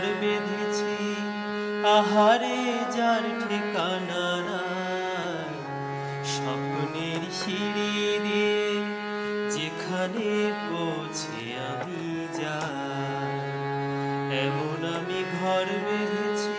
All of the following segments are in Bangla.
ঘর বেঁধেছি। আহারে যার ঠিকানা স্বপ্নের সিঁড়ি দিয়ে যেখানে পৌঁছে আমি যাই। এমন আমি ঘর বেঁধেছি।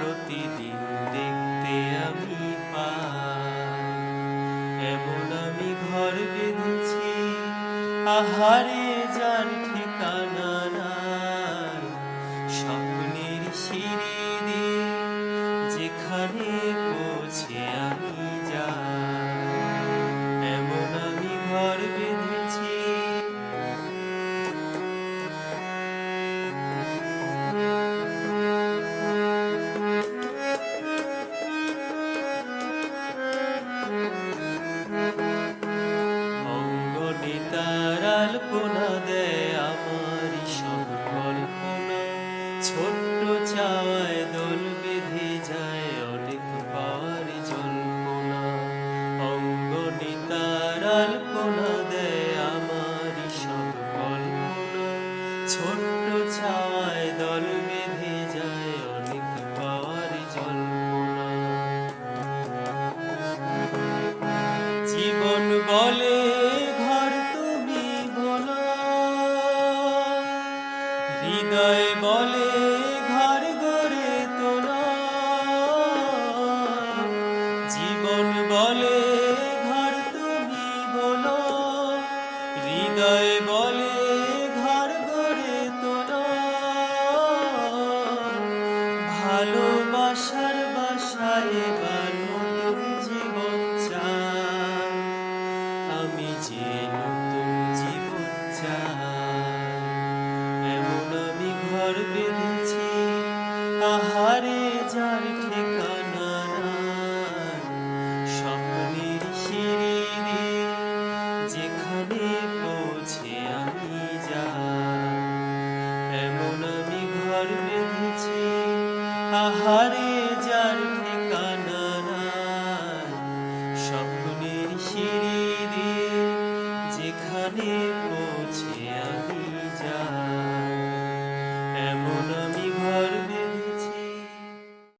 প্রতিদিন দেখতে আমি পাই। এমন আমি ঘর বেঁধেছি আহারে তার আলপনা দেয় আমার সব কল্পনা। ছোট্ট চাওয়ায় দোল বেঁধে যায় অনেক পাওয়ার জল্পনা। অঙ্গনে তার আলপনা দেয় আমার সব কল্পনা। ছোট্ট হৃদয় বলে যার ঠিকানা স্বপ্নের সিঁড়ি যেখানে পৌঁছে আমি যাই। এমন আমি ঘর বেঁধেছি আহারে